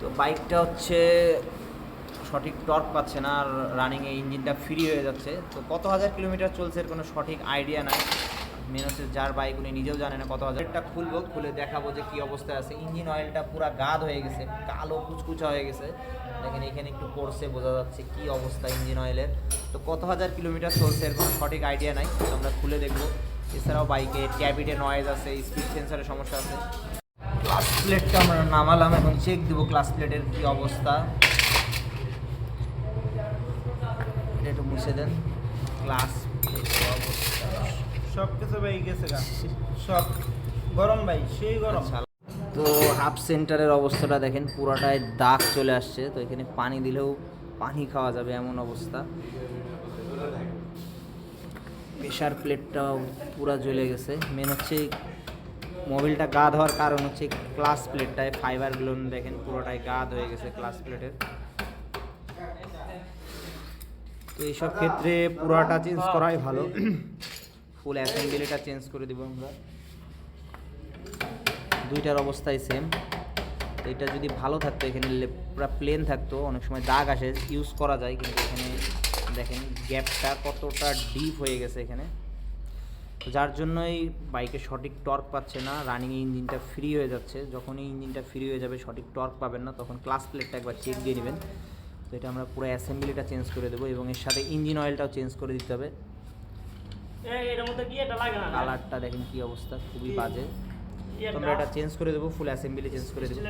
তো বাইকটা হচ্ছে সঠিক টর্ক পাচ্ছে না আর রানিংয়ে ইঞ্জিনটা ফ্রি হয়ে যাচ্ছে। তো কত হাজার কিলোমিটার চলছে এর কোনো সঠিক আইডিয়া নাই। মেন হচ্ছে যার বাইক উনি নিজেও জানে না কত হাজার। এটা খুলবো, খুলে দেখাবো যে কী অবস্থায় আছে। ইঞ্জিন অয়েলটা পুরো গাদ হয়ে গেছে, কালো কুচকুচা হয়ে গেছে। দেখেন এখানে একটু পড়ছে বোঝা যাচ্ছে কি অবস্থা ইঞ্জিন অয়েলের তো কত হাজার কিলোমিটার চলছে এর কোনো সঠিক আইডিয়া নাই। আমরা খুলে দেখব। এছাড়াও বাইকে ক্যাবিটে নয়েজ আছে স্পিড সেন্সারের সমস্যা আছে। ক্লাস প্লেটটা আমরা নামালাম এখন চেক দেবো ক্লাস প্লেটের কি অবস্থা। এটা একটু মুছে দেন। ক্লাস প্লেটের অবস্থা। সব কিছু ভাই গেছে সব। গরম ভাই সেই গরম। আচ্ছা, তো হাফ সেন্টারের অবস্থাটা দেখেন পুরাটায় দাগ চলে আসছে। তো এখানে পানি দিলেও পানি খাওয়া যাবে এমন অবস্থা। প্রেশার প্লেটটাও পুরা জ্বলে গেছে। মেন হচ্ছে মোবিলটা গাদ হওয়ার কারণ হচ্ছে ক্লাস প্লেটটায় ফাইবারগুলো দেখেন, পুরোটাই গাদ হয়ে গেছে ক্লাস প্লেটের তো এইসব ক্ষেত্রে পুরাটা চেঞ্জ করাই ভালো। ফুল অ্যাসেম্বলিটা চেঞ্জ করে দিব আমরা। দুইটার অবস্থাই সেম এটা যদি ভালো থাকতো, এখানে পুরা প্লেন থাকতো, অনেক সময় দাগ আসে ইউজ করা যায়, কিন্তু এখানে দেখেন গ্যাপটা কতটা ডিপ হয়ে গেছে এখানে। তো যার জন্যই বাইকে সঠিক টর্ক পাচ্ছে না রানিং ইঞ্জিনটা ফ্রি হয়ে যাচ্ছে। যখনই ইঞ্জিনটা ফ্রি হয়ে যাবে সঠিক টর্ক পাবেন না তখন ক্লাস প্লেটটা একবার চেক দিয়ে নেবেন। তো এটা আমরা পুরো অ্যাসেম্বলিটা চেঞ্জ করে দেবো এবং এর সাথে ইঞ্জিন অয়েলটাও চেঞ্জ করে দিতে হবে। কালারটা দেখেন কি অবস্থা খুবই বাজে। আমরা এটা চেঞ্জ করে দেবো ফুল অ্যাসেম্বলি চেঞ্জ করে দেবো।